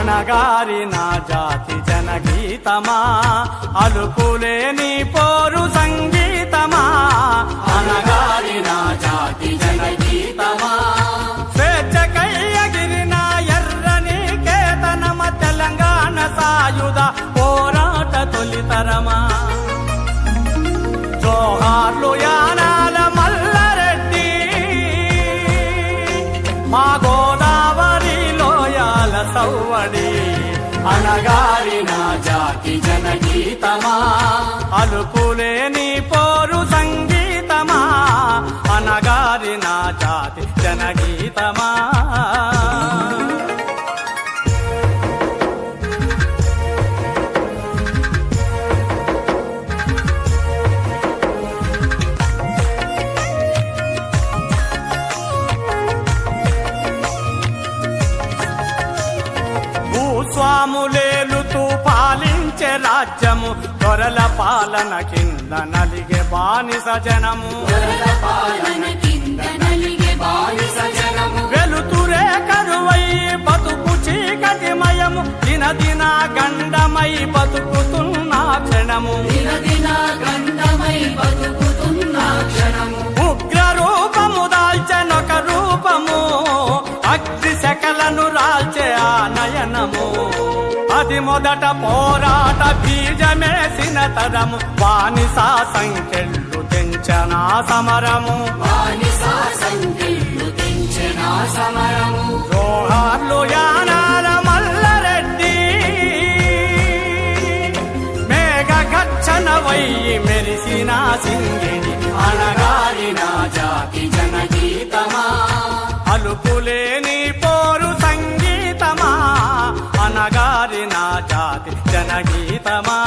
అణగారి నా జాతి జనగీతమా? అలుపులేని పోరు సంగీతమా? అణగారి నా జాతి జనగీతమా? స్వేచ్ఛకై ఎగిరిన ఎర్రని కేతనమ? తెలంగాణ సాయుధ పోరాట తొలితరమా? జోహార్లు యానాల మల్లరెడ్డి మా గోర సవ్వడి అనగారిన జాతి జనగీతమా? అలుపులేని పోరు సంగీతమా? అనగారిన జాతి జనగీతమా? భూస్వాములేలుతూ పాలించే రాజ్యము. దొరల పాలన కింద నలిగే బానిస జనము. పాలన కింద నలిగే బానిస జనము. వెలుతురే కరువై బతుకు చీకటిమయము దిన దిన గండమై బతుకుతున్న క్షణము. దినదిన గండమై బతుకుతున్న క్షణము. ఉగ్ర రూపము దాల్చెనొక రూపము. అగ్ని శకలను రాల్చే ఆ నయనము. అది మొదట పోరాట బీజమేసిన తరము. బానిస సంఖ్యలు తెంచన సమరము. జోహార్లు యానాల మల్లరెడ్డి. మేఘ గచ్చన వయ్యి మెరిసిన సింగిడి అనగారి నా జాతి జనగీతమా. అలుపులేని పోరు సంగీతమా అనగారి నా జాతి జనగీతమా